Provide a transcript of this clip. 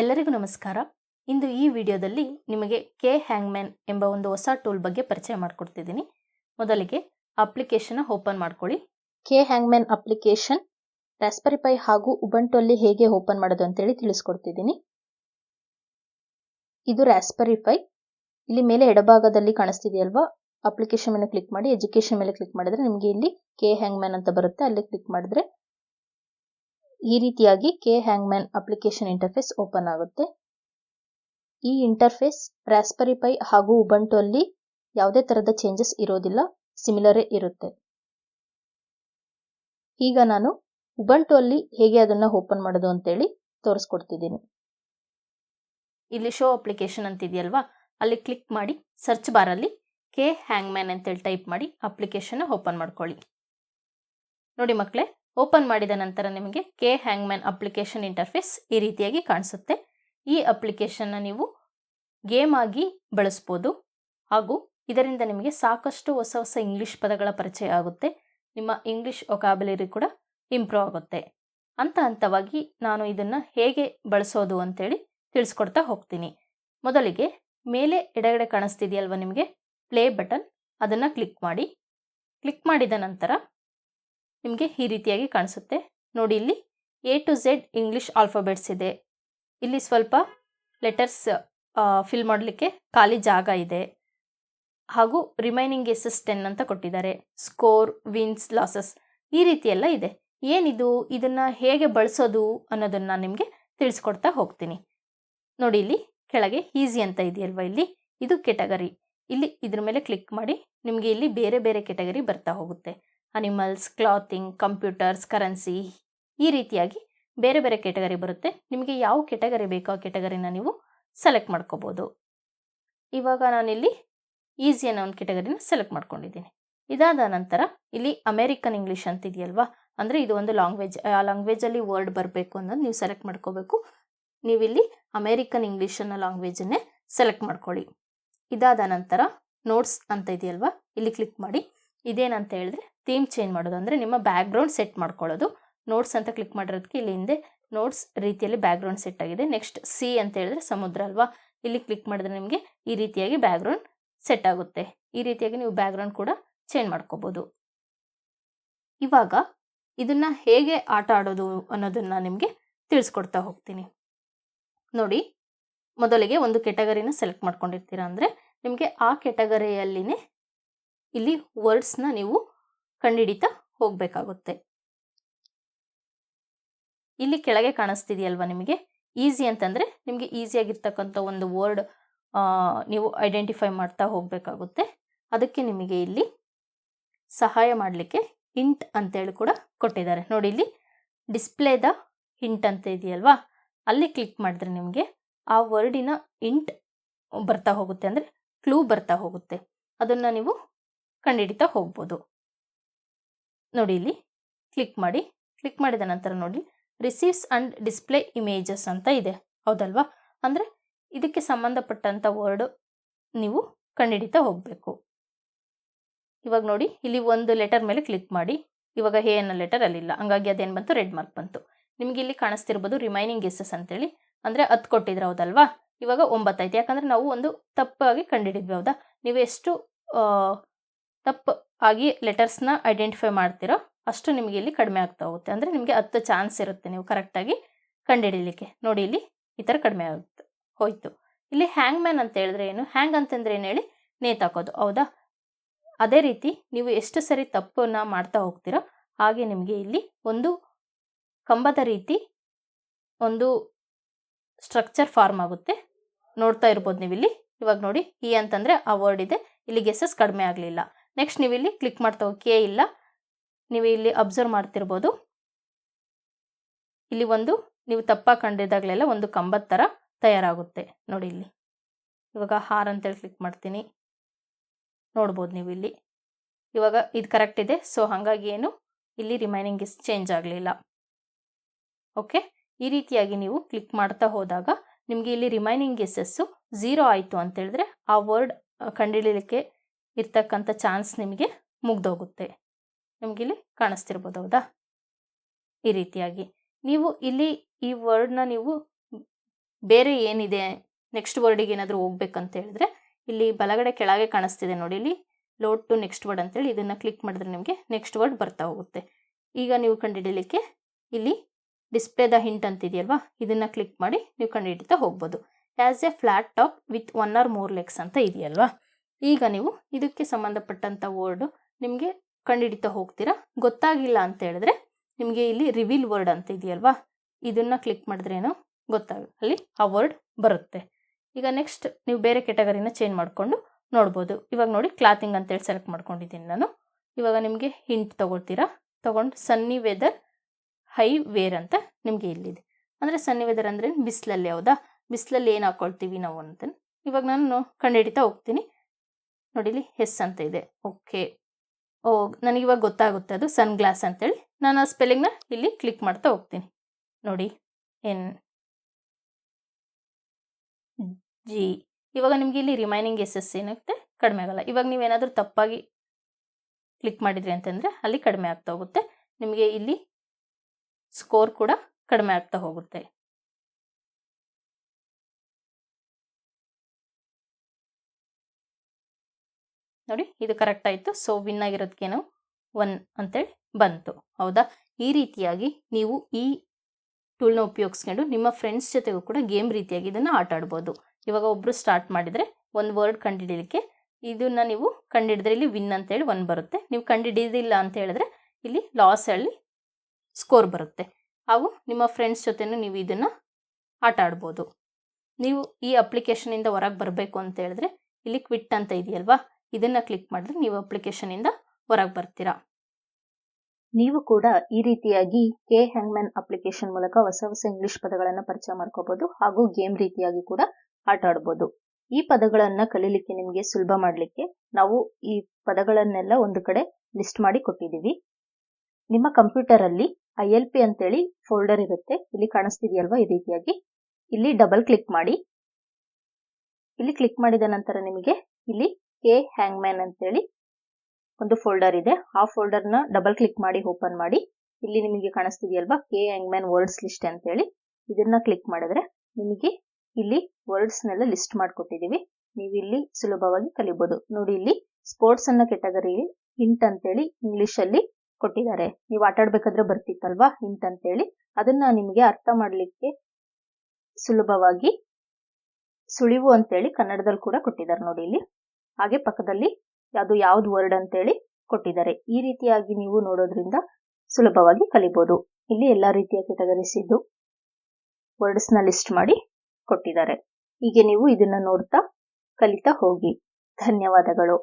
ಎಲ್ಲರಿಗೂ ನಮಸ್ಕಾರ. ಇಂದು ಈ ವಿಡಿಯೋದಲ್ಲಿ ನಿಮಗೆ ಕೆ ಹ್ಯಾಂಗ್ಮ್ಯಾನ್ ಎಂಬ ಒಂದು ಹೊಸ ಟೂಲ್ ಬಗ್ಗೆ ಪರಿಚಯ ಮಾಡಿಕೊಡ್ತಿದ್ದೀನಿ. ಮೊದಲಿಗೆ ಅಪ್ಲಿಕೇಶನ್ ಓಪನ್ ಮಾಡ್ಕೊಳ್ಳಿ. K hangman application Raspberry Pi ಹಾಗೂ ಉಬಂಟು ಅಲ್ಲಿ ಹೇಗೆ ಓಪನ್ ಮಾಡೋದು ಅಂತೇಳಿ ತಿಳಿಸ್ಕೊಡ್ತಿದ್ದೀನಿ. ಇದು ರಾಸ್ಪರಿ ಪೈ ಇಲ್ಲಿ ಮೇಲೆ ಎಡಭಾಗದಲ್ಲಿ ಕಾಣಿಸ್ತಿದೆಯಲ್ವಾ? ಅಪ್ಲಿಕೇಶನ್ ಮೇಲೆ ಕ್ಲಿಕ್ ಮಾಡಿ, ಎಜುಕೇಶನ್ ಮೇಲೆ ಕ್ಲಿಕ್ ಮಾಡಿದ್ರೆ ನಿಮಗೆ ಇಲ್ಲಿ ಕೆ ಹ್ಯಾಂಗ್ಮ್ಯಾನ್ ಅಂತ ಬರುತ್ತೆ. ಅಲ್ಲಿ ಕ್ಲಿಕ್ ಮಾಡಿದ್ರೆ ಈ ರೀತಿಯಾಗಿ K hangman application interface open ಆಗುತ್ತೆ. ಈ ಇಂಟರ್ಫೇಸ್ ರಾಸ್ಪರಿ ಪೈ ಹಾಗೂ ಉಬಂಟು ಅಲ್ಲಿ ಯಾವುದೇ ತರಹದ ಚೇಂಜಸ್ ಇರೋದಿಲ್ಲ ಸಿಮಿಲರೇ ಇರುತ್ತೆ. ಈಗ ನಾನು ಉಬಂಟು ಅಲ್ಲಿ ಹೇಗೆ ಅದನ್ನ ಓಪನ್ ಮಾಡೋದು ಅಂತೇಳಿ ತೋರಿಸ್ಕೊಡ್ತಿದ್ದೀನಿ. ಇಲ್ಲಿ ಶೋ ಅಪ್ಲಿಕೇಶನ್ ಅಂತಿದೆಯಲ್ವಾ? ಅಲ್ಲಿ ಕ್ಲಿಕ್ ಮಾಡಿ ಸರ್ಚ್ ಬಾರಲ್ಲಿ ಕೆ ಹ್ಯಾಂಗ್ಮ್ಯಾನ್ ಅಂತೇಳಿ ಟೈಪ್ ಮಾಡಿ ಅಪ್ಲಿಕೇಶನ್ ಓಪನ್ ಮಾಡ್ಕೊಳ್ಳಿ. ನೋಡಿ ಮಕ್ಕಳೇ ಓಪನ್ ಮಾಡಿದ ನಂತರ ನಿಮಗೆ ಕೆ ಹ್ಯಾಂಗ್ಮ್ಯಾನ್ ಅಪ್ಲಿಕೇಶನ್ ಇಂಟರ್ಫೇಸ್ ಈ ರೀತಿಯಾಗಿ ಕಾಣಿಸುತ್ತೆ. ಈ ಅಪ್ಲಿಕೇಶನ್ನ ನೀವು ಗೇಮ್ ಆಗಿ ಬಳಸ್ಬೋದು. ಹಾಗೂ ಇದರಿಂದ ನಿಮಗೆ ಸಾಕಷ್ಟು ಹೊಸ ಹೊಸ ಇಂಗ್ಲೀಷ್ ಪದಗಳ ಪರಿಚಯ ಆಗುತ್ತೆ. ನಿಮ್ಮ ಇಂಗ್ಲೀಷ್ ಒಕಾಬುಲರಿ ಕೂಡ ಇಂಪ್ರೂವ್ ಆಗುತ್ತೆ. ಹಂತ ಹಂತವಾಗಿ ನಾನು ಇದನ್ನು ಹೇಗೆ ಬಳಸೋದು ಅಂತೇಳಿ ತಿಳಿಸ್ಕೊಡ್ತಾ ಹೋಗ್ತೀನಿ. ಮೊದಲಿಗೆ ಮೇಲೆ ಎಡಗಡೆ ಕಾಣಿಸ್ತಿದೆಯಲ್ವ ನಿಮಗೆ? ಪ್ಲೇ ಬಟನ್ ಅದನ್ನು ಕ್ಲಿಕ್ ಮಾಡಿ. ಕ್ಲಿಕ್ ಮಾಡಿದ ನಂತರ ನಿಮಗೆ ಈ ರೀತಿಯಾಗಿ ಕಾಣಿಸುತ್ತೆ. ನೋಡಿ ಇಲ್ಲಿ A to Z English alphabets ಇದೆ. ಇಲ್ಲಿ ಸ್ವಲ್ಪ ಲೆಟರ್ಸ್ ಫಿಲ್ ಮಾಡಲಿಕ್ಕೆ ಖಾಲಿ ಜಾಗ ಇದೆ. ಹಾಗೂ ರಿಮೈನಿಂಗ್ ಎಸಸ್ ಟೆನ್ ಅಂತ ಕೊಟ್ಟಿದ್ದಾರೆ. ಸ್ಕೋರ್ ವಿನ್ಸ್ ಲಾಸಸ್ ಈ ರೀತಿ ಎಲ್ಲ ಇದೆ. ಏನಿದು? ಇದನ್ನು ಹೇಗೆ ಬಳಸೋದು ಅನ್ನೋದನ್ನು ನಾನು ನಿಮಗೆ ತಿಳಿಸ್ಕೊಡ್ತಾ ಹೋಗ್ತೀನಿ. ನೋಡಿ ಇಲ್ಲಿ ಕೆಳಗೆ ಈಸಿ ಅಂತ ಇದೆಯಲ್ವಾ ಇಲ್ಲಿ? ಇದು ಕೆಟಗರಿ ಇಲ್ಲಿ ಇದ್ರ ಮೇಲೆ ಕ್ಲಿಕ್ ಮಾಡಿ ನಿಮಗೆ ಇಲ್ಲಿ ಬೇರೆ ಬೇರೆ ಕೆಟಗರಿ ಬರ್ತಾ ಹೋಗುತ್ತೆ. ಅನಿಮಲ್ಸ್ ಕ್ಲಾತಿಂಗ್ ಕಂಪ್ಯೂಟರ್ಸ್ ಕರೆನ್ಸಿ ಈ ರೀತಿಯಾಗಿ ಬೇರೆ ಬೇರೆ ಕೆಟಗರಿ ಬರುತ್ತೆ. ನಿಮಗೆ ಯಾವ ಕೆಟಗರಿ ಬೇಕೋ ಆ ಕೆಟಗರಿನ ನೀವು ಸೆಲೆಕ್ಟ್ ಮಾಡ್ಕೋಬೋದು. ಇವಾಗ ನಾನಿಲ್ಲಿ ಈಸಿ ಅನ್ನೋ ಒಂದು ಕೆಟಗರಿನ ಸೆಲೆಕ್ಟ್ ಮಾಡ್ಕೊಂಡಿದ್ದೀನಿ. ಇದಾದ ನಂತರ ಇಲ್ಲಿ ಅಮೇರಿಕನ್ ಇಂಗ್ಲೀಷ್ ಅಂತ ಇದೆಯಲ್ವಾ ಅಂದರೆ ಇದು ಒಂದು ಲ್ಯಾಂಗ್ವೇಜ್ ಆ ಲಾಂಗ್ವೇಜಲ್ಲಿ ವರ್ಡ್ ಬರಬೇಕು ಅನ್ನೋದು ನೀವು ಸೆಲೆಕ್ಟ್ ಮಾಡ್ಕೋಬೇಕು. ನೀವಿಲ್ಲಿ ಅಮೇರಿಕನ್ ಇಂಗ್ಲೀಷ್ ಅನ್ನೋ ಲ್ಯಾಂಗ್ವೇಜನ್ನೇ ಸೆಲೆಕ್ಟ್ ಮಾಡ್ಕೊಳ್ಳಿ. ಇದಾದ ನಂತರ ನೋಟ್ಸ್ ಅಂತ ಇದೆಯಲ್ವಾ? ಇಲ್ಲಿ ಕ್ಲಿಕ್ ಮಾಡಿ. ಇದೇನಂತ ಹೇಳಿದ್ರೆ ಥೀಮ್ ಚೇಂಜ್ ಮಾಡೋದು. ಅಂದರೆ ನಿಮ್ಮ ಬ್ಯಾಕ್ಗ್ರೌಂಡ್ ಸೆಟ್ ಮಾಡ್ಕೊಳ್ಳೋದು. ನೋಟ್ಸ್ ಅಂತ ಕ್ಲಿಕ್ ಮಾಡಿರೋದಕ್ಕೆ ಇಲ್ಲಿ ಹಿಂದೆ ನೋಟ್ಸ್ ರೀತಿಯಲ್ಲಿ ಬ್ಯಾಕ್ಗ್ರೌಂಡ್ ಸೆಟ್ ಆಗಿದೆ. ನೆಕ್ಸ್ಟ್ ಸಿ ಅಂತ ಹೇಳಿದ್ರೆ ಸಮುದ್ರ ಅಲ್ವಾ? ಇಲ್ಲಿ ಕ್ಲಿಕ್ ಮಾಡಿದ್ರೆ ನಿಮಗೆ ಈ ರೀತಿಯಾಗಿ ಬ್ಯಾಕ್ಗ್ರೌಂಡ್ ಸೆಟ್ ಆಗುತ್ತೆ. ಈ ರೀತಿಯಾಗಿ ನೀವು ಬ್ಯಾಕ್ಗ್ರೌಂಡ್ ಕೂಡ ಚೇಂಜ್ ಮಾಡ್ಕೋಬೋದು. ಇವಾಗ ಇದನ್ನು ಹೇಗೆ ಆಟ ಆಡೋದು ಅನ್ನೋದನ್ನು ನಿಮಗೆ ತಿಳಿಸ್ಕೊಡ್ತಾ ಹೋಗ್ತೀನಿ. ನೋಡಿ, ಮೊದಲಿಗೆ ಒಂದು ಕೆಟಗರಿನ ಸೆಲೆಕ್ಟ್ ಮಾಡ್ಕೊಂಡಿರ್ತೀರಾ ಅಂದರೆ ನಿಮಗೆ ಆ ಕೆಟಗರಿಯಲ್ಲಿನೇ ಇಲ್ಲಿ ವರ್ಡ್ಸ್ನ ನೀವು ಕಂಡುಹಿಡಿತಾ ಹೋಗಬೇಕಾಗುತ್ತೆ. ಇಲ್ಲಿ ಕೆಳಗೆ ಕಾಣಿಸ್ತಿದೆಯಲ್ವಾ ನಿಮಗೆ? ಈಸಿ ಅಂತಂದರೆ ನಿಮಗೆ ಈಸಿಯಾಗಿರ್ತಕ್ಕಂಥ ಒಂದು ವರ್ಡ್ ನೀವು ಐಡೆಂಟಿಫೈ ಮಾಡ್ತಾ ಹೋಗಬೇಕಾಗುತ್ತೆ. ಅದಕ್ಕೆ ನಿಮಗೆ ಇಲ್ಲಿ ಸಹಾಯ ಮಾಡಲಿಕ್ಕೆ ಹಿಂಟ್ ಅಂತೇಳಿ ಕೂಡ ಕೊಟ್ಟಿದ್ದಾರೆ. ನೋಡಿ ಇಲ್ಲಿ ಡಿಸ್ಪ್ಲೇದ ಹಿಂಟ್ ಅಂತ ಇದೆಯಲ್ವಾ? ಅಲ್ಲಿ ಕ್ಲಿಕ್ ಮಾಡಿದ್ರೆ ನಿಮಗೆ ಆ ವರ್ಡಿನ ಇಂಟ್ ಬರ್ತಾ ಹೋಗುತ್ತೆ. ಅಂದರೆ ಕ್ಲೂ ಬರ್ತಾ ಹೋಗುತ್ತೆ. ಅದನ್ನು ನೀವು ಕಂಡುಹಿಡಿತಾ ಹೋಗ್ಬೋದು. ನೋಡಿ ಇಲ್ಲಿ ಕ್ಲಿಕ್ ಮಾಡಿ ಕ್ಲಿಕ್ ಮಾಡಿದ ನಂತರ ನೋಡಿ ರಿಸೀವ್ಸ್ ಅಂಡ್ ಡಿಸ್ಪ್ಲೇ ಇಮೇಜಸ್ ಅಂತ ಇದೆ. ಹೌದಲ್ವಾ? ಅಂದರೆ ಇದಕ್ಕೆ ಸಂಬಂಧಪಟ್ಟಂಥ ವರ್ಡ್ ನೀವು ಕಂಡುಹಿಡಿತಾ ಹೋಗಬೇಕು. ಇವಾಗ ನೋಡಿ, ಇಲ್ಲಿ ಒಂದು ಲೆಟರ್ ಮೇಲೆ ಕ್ಲಿಕ್ ಮಾಡಿ. ಇವಾಗ ಹೇ ಅನ್ನೋ ಲೆಟರ್ ಅಲ್ಲಿಲ್ಲ ಹಂಗಾಗಿ ಅದೇನು ಬಂತು? ರೆಡ್ ಮಾರ್ಕ್ ಬಂತು. ನಿಮಗೆ ಇಲ್ಲಿ ಕಾಣಿಸ್ತಿರ್ಬೋದು ರಿಮೈನಿಂಗ್ ಎಸ್ಸಸ್ ಅಂತೇಳಿ. ಅಂದರೆ ಹತ್ತು ಕೊಟ್ಟಿದ್ರೆ ಹೌದಲ್ವಾ? ಇವಾಗ ಒಂಬತ್ತೈತೆ ಯಾಕಂದರೆ ನಾವು ಒಂದು ತಪ್ಪಾಗಿ ಕಂಡುಹಿಡಿದ್ವಿ ಹೌದಾ? ನೀವು ಎಷ್ಟು ತಪ್ಪು ಆಗಿ ಲೆಟರ್ಸ್ನ ಐಡೆಂಟಿಫೈ ಮಾಡ್ತೀರೋ ಅಷ್ಟು ನಿಮಗೆ ಇಲ್ಲಿ ಕಡಿಮೆ ಆಗ್ತಾ ಹೋಗುತ್ತೆ. ಅಂದರೆ ನಿಮಗೆ ಹತ್ತು ಚಾನ್ಸ್ ಇರುತ್ತೆ ನೀವು ಕರೆಕ್ಟಾಗಿ ಕಂಡುಹಿಡಿಲಿಕ್ಕೆ. ನೋಡಿ ಇಲ್ಲಿ ಈ ಥರ ಕಡಿಮೆ ಆಗುತ್ತೆ. ಹೋಯಿತು. ಇಲ್ಲಿ ಹ್ಯಾಂಗ್ ಮ್ಯಾನ್ ಅಂತ ಹೇಳಿದ್ರೆ ಏನು? ಹ್ಯಾಂಗ್ ಅಂತಂದ್ರೆ ಏನು ಹೇಳಿ? ನೇತಾಕೋದು ಹೌದಾ? ಅದೇ ರೀತಿ ನೀವು ಎಷ್ಟು ಸರಿ ತಪ್ಪನ್ನು ಮಾಡ್ತಾ ಹೋಗ್ತೀರೋ ಹಾಗೆ ನಿಮಗೆ ಇಲ್ಲಿ ಒಂದು ಕಂಬದ ರೀತಿ ಒಂದು ಸ್ಟ್ರಕ್ಚರ್ ಫಾರ್ಮ್ ಆಗುತ್ತೆ. ನೋಡ್ತಾ ಇರ್ಬೋದು ನೀವು ಇಲ್ಲಿ. ಇವಾಗ ನೋಡಿ ಈ ಅಂತಂದರೆ ಆ ವರ್ಡ್ ಇದೆ. ಇಲ್ಲಿ ಗೆಸಸ್ ಕಡಿಮೆ ಆಗಲಿಲ್ಲ. ನೆಕ್ಸ್ಟ್ ನೀವು ಇಲ್ಲಿ ಕ್ಲಿಕ್ ಮಾಡ್ತಾ ಹೋಗಿ ಕೆ ಇಲ್ಲ. ನೀವು ಇಲ್ಲಿ ಅಬ್ಸರ್ವ್ ಮಾಡ್ತಿರ್ಬೋದು. ಇಲ್ಲಿ ಒಂದು, ನೀವು ತಪ್ಪ ಕಂಡಿದ್ದಾಗಲೆಲ್ಲ ಒಂದು ಕಂಬದ ಥರ ತಯಾರಾಗುತ್ತೆ. ನೋಡಿ ಇಲ್ಲಿ. ಇವಾಗ ಹಾರ್ ಅಂತೇಳಿ ಕ್ಲಿಕ್ ಮಾಡ್ತೀನಿ. ನೋಡ್ಬೋದು ನೀವು ಇಲ್ಲಿ. ಇವಾಗ ಇದು ಕರೆಕ್ಟ್ ಇದೆ. ಸೊ ಹಾಗಾಗಿ ಏನು? ಇಲ್ಲಿ ರಿಮೈನಿಂಗ್ ಇಸ್ ಚೇಂಜ್ ಆಗಲಿಲ್ಲ. ಓಕೆ ಈ ರೀತಿಯಾಗಿ ನೀವು ಕ್ಲಿಕ್ ಮಾಡ್ತಾ ಹೋದಾಗ ನಿಮಗೆ ಇಲ್ಲಿ ರಿಮೈನಿಂಗ್ ಗೆಸ್ಸಸ್ಸು ಝೀರೋ ಆಯಿತು ಅಂತೇಳಿದ್ರೆ ಆ ವರ್ಡ್ ಕಂಡುಹಿಡಿಯಲಿಕ್ಕೆ ಇರ್ತಕ್ಕಂಥ ಚಾನ್ಸ್ ನಿಮಗೆ ಮುಗ್ದೋಗುತ್ತೆ. ನಿಮಗಿಲ್ಲಿ ಕಾಣಿಸ್ತಿರ್ಬೋದು, ಹೌದಾ? ಈ ರೀತಿಯಾಗಿ. ನೀವು ಇಲ್ಲಿ ಈ ವರ್ಡ್ನ ನೀವು ಬೇರೆ ಏನಿದೆ ನೆಕ್ಸ್ಟ್ ವರ್ಡಿಗೆ ಏನಾದರೂ ಹೋಗ್ಬೇಕಂತ ಹೇಳಿದ್ರೆ, ಇಲ್ಲಿ ಬಲಗಡೆ ಕೆಳಗೆ ಕಾಣಿಸ್ತಿದೆ ನೋಡಿ, ಇಲ್ಲಿ ಲೋಡ್ ಟು ನೆಕ್ಸ್ಟ್ ವರ್ಡ್ ಅಂತೇಳಿ ಇದನ್ನು ಕ್ಲಿಕ್ ಮಾಡಿದ್ರೆ ನಿಮಗೆ ನೆಕ್ಸ್ಟ್ ವರ್ಡ್ ಬರ್ತಾ ಹೋಗುತ್ತೆ. ಈಗ ನೀವು ಕಂಡುಹಿಡಿಯಲಿಕ್ಕೆ ಇಲ್ಲಿ ಡಿಸ್ಪ್ಲೇ ದ ಹಿಂಟ್ ಅಂತಿದೆಯಲ್ವಾ, ಇದನ್ನು ಕ್ಲಿಕ್ ಮಾಡಿ ನೀವು ಕಂಡುಹಿಡಿತಾ ಹೋಗ್ಬೋದು. As a flat top with one or more legs ಅಂತ ಇದೆಯಲ್ವಾ? ಈಗ ನೀವು ಇದಕ್ಕೆ ಸಂಬಂಧಪಟ್ಟಂಥ ವರ್ಡು ನಿಮಗೆ ಕಂಡುಹಿಡಿತಾ ಹೋಗ್ತೀರಾ? ಗೊತ್ತಾಗಿಲ್ಲ ಅಂತ ಹೇಳಿದ್ರೆ ನಿಮಗೆ ಇಲ್ಲಿ ರಿವೀಲ್ ವರ್ಡ್ ಅಂತ ಇದೆಯಲ್ವಾ? ಇದನ್ನು ಕ್ಲಿಕ್ ಮಾಡಿದ್ರೇನೋ ಗೊತ್ತಾಗ, ಅಲ್ಲಿ ಆ ವರ್ಡ್ ಬರುತ್ತೆ. ಈಗ ನೆಕ್ಸ್ಟ್ ನೀವು ಬೇರೆ ಕೆಟಗರಿನ ಚೇಂಜ್ ಮಾಡಿಕೊಂಡು ನೋಡ್ಬೋದು. ಇವಾಗ ನೋಡಿ ಕ್ಲಾತಿಂಗ್ ಅಂತೇಳಿ ಸೆಲೆಕ್ಟ್ ಮಾಡ್ಕೊಂಡಿದ್ದೀನಿ ನಾನು. ಇವಾಗ ನಿಮಗೆ ಹಿಂಟ್ ತೊಗೊಳ್ತೀರಾ? ತೊಗೊಂಡು ಸನ್ನಿ ವೆದರ್ ಹೈ ವೇರ್ ಅಂತ ನಿಮಗೆ ಇಲ್ಲಿದೆ. ಅಂದರೆ ಸನ್ನಿ ವೆದರ್ ಅಂದ್ರೆ ಬಿಸಿಲಲ್ಲಿ, ಹೌದಾ? ಬಿಸಿಲಲ್ಲಿ ಏನು ಹಾಕ್ಕೊಳ್ತೀವಿ ನಾವು ಅಂತ ಇವಾಗ ನಾನು ಕಂಡುಹಿಡಿತಾ ಹೋಗ್ತೀನಿ. ನೋಡಿ ಇಲ್ಲಿ ಎಸ್ ಅಂತ ಇದೆ. ಓಕೆ. ಓ, ನನಗಿವಾಗ ಗೊತ್ತಾಗುತ್ತೆ ಅದು ಸನ್ ಗ್ಲಾಸ್ ಅಂತೇಳಿ. ನಾನು ಆ ಸ್ಪೆಲ್ಲಿಂಗ್ನ ಇಲ್ಲಿ ಕ್ಲಿಕ್ ಮಾಡ್ತಾ ಹೋಗ್ತೀನಿ. ನೋಡಿ, ಎನ್, ಜಿ. ಇವಾಗ ನಿಮಗೆ ಇಲ್ಲಿ ರಿಮೈನಿಂಗ್ ಎಸ್ ಎಸ್ ಏನಾಗುತ್ತೆ? ಕಡಿಮೆ ಆಗಲ್ಲ. ಇವಾಗ ನೀವೇನಾದರೂ ತಪ್ಪಾಗಿ ಕ್ಲಿಕ್ ಮಾಡಿದ್ರಿ ಅಂತಂದರೆ ಅಲ್ಲಿ ಕಡಿಮೆ ಆಗ್ತಾ ಹೋಗುತ್ತೆ. ನಿಮಗೆ ಇಲ್ಲಿ ಸ್ಕೋರ್ ಕೂಡ ಕಡಿಮೆ ಆಗ್ತಾ ಹೋಗುತ್ತೆ. ನೋಡಿ, ಇದು ಕರೆಕ್ಟ್ ಆಯಿತು. ಸೊ ವಿನ್ ಆಗಿರೋದಕ್ಕೇನು ಒನ್ ಅಂತೇಳಿ ಬಂತು. ಹೌದಾ? ಈ ರೀತಿಯಾಗಿ ನೀವು ಈ ಟೂಲ್ನ ಉಪಯೋಗಿಸ್ಕೊಂಡು ನಿಮ್ಮ ಫ್ರೆಂಡ್ಸ್ ಜೊತೆಗೂ ಕೂಡ ಗೇಮ್ ರೀತಿಯಾಗಿ ಇದನ್ನು ಆಟ ಆಡ್ಬೋದು. ಇವಾಗ ಒಬ್ಬರು ಸ್ಟಾರ್ಟ್ ಮಾಡಿದರೆ ಒಂದು ವರ್ಡ್ ಕಂಡುಹಿಡಿಯಲಿಕ್ಕೆ ಇದನ್ನು ನೀವು ಕಂಡುಹಿಡಿದ್ರೆ ಇಲ್ಲಿ ವಿನ್ ಅಂತೇಳಿ ಒನ್ ಬರುತ್ತೆ. ನೀವು ಕಂಡುಹಿಡಿಯೋದಿಲ್ಲ ಅಂತ ಹೇಳಿದ್ರೆ ಇಲ್ಲಿ ಲಾಸ್ ಹೇಳಿ ಸ್ಕೋರ್ ಬರುತ್ತೆ. ಹಾಗೂ ನಿಮ್ಮ ಫ್ರೆಂಡ್ಸ್ ಜೊತೆನೂ ನೀವು ಇದನ್ನು ಆಟ ಆಡ್ಬೋದು. ನೀವು ಈ ಅಪ್ಲಿಕೇಶನಿಂದ ಹೊರಗೆ ಬರಬೇಕು ಅಂತ ಹೇಳಿದ್ರೆ ಇಲ್ಲಿ ಕ್ವಿಟ್ ಅಂತ ಇದೆಯಲ್ವಾ? ಇದನ್ನು ಕ್ಲಿಕ್ ಮಾಡಿದ್ರೆ ನೀವು ಅಪ್ಲಿಕೇಶನಿಂದ ಹೊರಗೆ ಬರ್ತೀರಾ. ನೀವು ಕೂಡ ಈ ರೀತಿಯಾಗಿ ಕೆ ಹ್ಯಾಂಗ್ಮ್ಯಾನ್ ಅಪ್ಲಿಕೇಶನ್ ಮೂಲಕ ಹೊಸ ಹೊಸ ಇಂಗ್ಲಿಷ್ ಪದಗಳನ್ನು ಪರಿಚಯ ಮಾಡ್ಕೋಬಹುದು ಹಾಗೂ ಗೇಮ್ ರೀತಿಯಾಗಿ ಕೂಡ ಆಟ ಆಡ್ಬೋದು. ಈ ಪದಗಳನ್ನ ಕಲೀಲಿಕ್ಕೆ ನಿಮಗೆ ಸುಲಭ ಮಾಡಲಿಕ್ಕೆ ನಾವು ಈ ಪದಗಳನ್ನೆಲ್ಲ ಒಂದು ಕಡೆ ಲಿಸ್ಟ್ ಮಾಡಿ ಕೊಟ್ಟಿದ್ದೀವಿ. ನಿಮ್ಮ ಕಂಪ್ಯೂಟರ್ ಅಲ್ಲಿ ಐ ಎಲ್ ಪಿ ಅಂತೇಳಿ ಫೋಲ್ಡರ್ ಇರುತ್ತೆ. ಇಲ್ಲಿ ಕಾಣಿಸ್ತಿದೆಯಲ್ವಾ ಈ ರೀತಿಯಾಗಿ? ಇಲ್ಲಿ ಡಬಲ್ ಕ್ಲಿಕ್ ಮಾಡಿ. ಇಲ್ಲಿ ಕ್ಲಿಕ್ ಮಾಡಿದ ನಂತರ ನಿಮಗೆ ಇಲ್ಲಿ ಕೆ ಹ್ಯಾಂಗ್ಮ್ಯಾನ್ ಅಂತೇಳಿ ಒಂದು ಫೋಲ್ಡರ್ ಇದೆ. ಆ ಫೋಲ್ಡರ್ನ ಡಬಲ್ ಕ್ಲಿಕ್ ಮಾಡಿ ಓಪನ್ ಮಾಡಿ. ಇಲ್ಲಿ ನಿಮಗೆ ಕಾಣಿಸ್ತಿದೆಯಲ್ವಾ? ಕೆ ಹ್ಯಾಂಗ್ಮ್ಯಾನ್ ವರ್ಡ್ಸ್ ಲಿಸ್ಟ್ ಅಂತೇಳಿ. ಇದನ್ನ ಕ್ಲಿಕ್ ಮಾಡಿದ್ರೆ ನಿಮಗೆ ಇಲ್ಲಿ ವರ್ಡ್ಸ್ನೆಲ್ಲ ಲಿಸ್ಟ್ ಮಾಡಿಕೊಟ್ಟಿದ್ದೀವಿ. ನೀವು ಇಲ್ಲಿ ಸುಲಭವಾಗಿ ಕಲಿಬಹುದು ನೋಡಿ ಇಲ್ಲಿ ಸ್ಪೋರ್ಟ್ಸ್ ಅನ್ನ ಕೆಟಗರಿ ಹಿಂಟ್ ಅಂತೇಳಿ ಇಂಗ್ಲಿಷ್ ಅಲ್ಲಿ ಕೊಟ್ಟಿದ್ದಾರೆ. ನೀವು ಆಟ ಆಡ್ಬೇಕಾದ್ರೆ ಬರ್ತಿತ್ತಲ್ವಾ? ಹಿಂಟ್ ಅಂತೇಳಿ. ಅದನ್ನ ನಿಮಗೆ ಅರ್ಥ ಮಾಡಲಿಕ್ಕೆ ಸುಲಭವಾಗಿ ಸುಳಿವು ಅಂತೇಳಿ ಕನ್ನಡದಲ್ಲಿ ಕೂಡ ಕೊಟ್ಟಿದ್ದಾರೆ ನೋಡಿ ಇಲ್ಲಿ. ಹಾಗೆ ಪಕ್ಕದಲ್ಲಿ ಯಾವುದು ಯಾವ್ದು ವರ್ಡ್ ಅಂತೇಳಿ ಕೊಟ್ಟಿದ್ದಾರೆ. ಈ ರೀತಿಯಾಗಿ ನೀವು ನೋಡೋದ್ರಿಂದ ಸುಲಭವಾಗಿ ಕಲಿಬಹುದು ಇಲ್ಲಿ ಎಲ್ಲಾ ರೀತಿಯ ಕೆಟಗರೀಸ್ ಇದ್ದು ವರ್ಡ್ಸ್ನ ಲಿಸ್ಟ್ ಮಾಡಿ ಕೊಟ್ಟಿದ್ದಾರೆ. ಹೀಗೆ ನೀವು ಇದನ್ನ ನೋಡ್ತಾ ಕಲಿತಾ ಹೋಗಿ. ಧನ್ಯವಾದಗಳು.